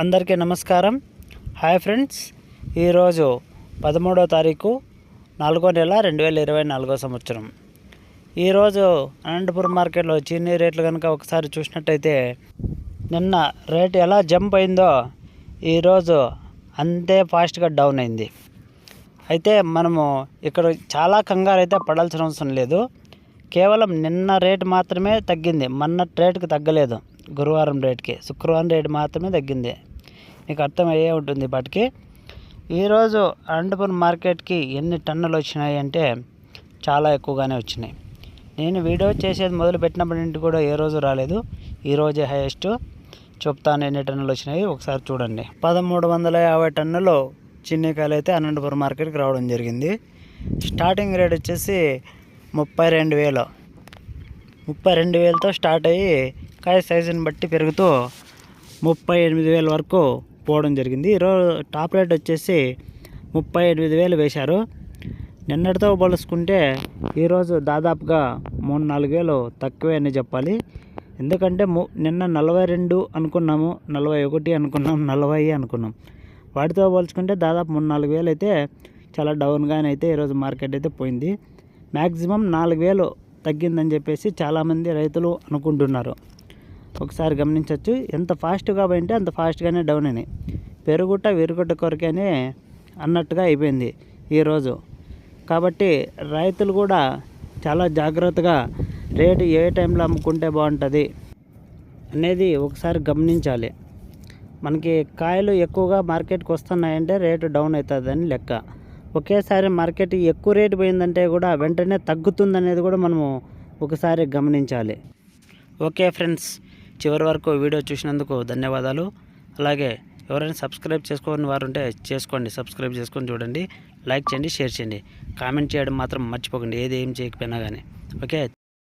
అందరికీ నమస్కారం. Hi friends ఈరోజు పదమూడో తారీఖు నాలుగో నెల రెండు వేల ఇరవై నాలుగో సంవత్సరం. ఈరోజు అనంతపురం మార్కెట్లో చీనీ రేట్లు కనుక ఒకసారి చూసినట్టయితే నిన్న రేట్ ఎలా జంప్ అయిందో ఈరోజు అంతే ఫాస్ట్గా డౌన్ అయింది. అయితే మనము ఇక్కడ చాలా కంగారు అయితే పడాల్సిన అవసరం లేదు. కేవలం నిన్న రేటు మాత్రమే తగ్గింది. మొన్న రేటుకి తగ్గలేదు. గురువారం రేట్కి శుక్రవారం రేటు మాత్రమే తగ్గింది. మీకు అర్థమయ్యే ఉంటుంది వాటికి ఈరోజు అనంతపురం మార్కెట్కి ఎన్ని టన్నులు వచ్చినాయి అంటే చాలా ఎక్కువగానే వచ్చినాయి. నేను వీడియో చేసేది మొదలు పెట్టినప్పటి నుండి కూడా ఏ రోజు రాలేదు. ఈరోజే హైయెస్ట్. చెప్తాను ఎన్ని టన్నులు వచ్చినాయి. ఒకసారి చూడండి. పదమూడు వందల యాభై టన్నులు చిన్నకాయలు అయితే అనంతపురం మార్కెట్కి రావడం జరిగింది. స్టార్టింగ్ రేట్ వచ్చేసి ముప్పై రెండు వేలు. ముప్పై రెండు వేలతో స్టార్ట్ అయ్యి కాయ సైజుని బట్టి పెరుగుతూ ముప్పై ఎనిమిది వేల వరకు పోవడం జరిగింది. ఈరోజు టాప్ రేట్ వచ్చేసి ముప్పై ఎనిమిది వేలు వేశారు. నిన్నటితో పోల్చుకుంటే ఈరోజు దాదాపుగా మూడు నాలుగు వేలు తక్కువే అని చెప్పాలి. ఎందుకంటే ము నిన్న నలభై రెండు అనుకున్నాము నలభై ఒకటి అనుకున్నాం నలభై అనుకున్నాం. వాటితో పోల్చుకుంటే దాదాపు మూడు నాలుగు వేలు అయితే చాలా డౌన్గానే అయితే ఈరోజు మార్కెట్ అయితే పోయింది. మ్యాక్సిమం నాలుగు వేలు తగ్గిందని చెప్పేసి చాలామంది రైతులు అనుకుంటున్నారు. ఒకసారి గమనించవచ్చు ఎంత ఫాస్ట్గా పోయింటే అంత ఫాస్ట్గానే డౌన్ అయినాయి. పెరుగుట విరుగుట కొరకేనే అన్నట్టుగా అయిపోయింది ఈరోజు కాబట్టి రైతులు కూడా చాలా జాగ్రత్తగా రేటు ఏ టైంలో అమ్ముకుంటే బాగుంటుంది అనేది ఒకసారి గమనించాలి. మనకి కాయలు ఎక్కువగా మార్కెట్కి వస్తున్నాయంటే రేటు డౌన్ అవుతుందని లెక్క. ఒకేసారి మార్కెట్ ఎక్కువ రేటు పోయిందంటే కూడా వెంటనే తగ్గుతుందనేది కూడా మనము ఒకసారి గమనించాలి. ఓకే ఫ్రెండ్స్ చివరి వరకు వీడియో చూసినందుకు ధన్యవాదాలు. అలాగే ఎవరైనా సబ్స్క్రైబ్ చేసుకోని వారు ఉంటే చేసుకోండి సబ్స్క్రైబ్ చేసుకొని చూడండి లైక్ చేయండి షేర్ చేయండి. కామెంట్ చేయడం మాత్రం మర్చిపోకండి ఏది ఏం చేయకపోయినా కానీ ఓకే?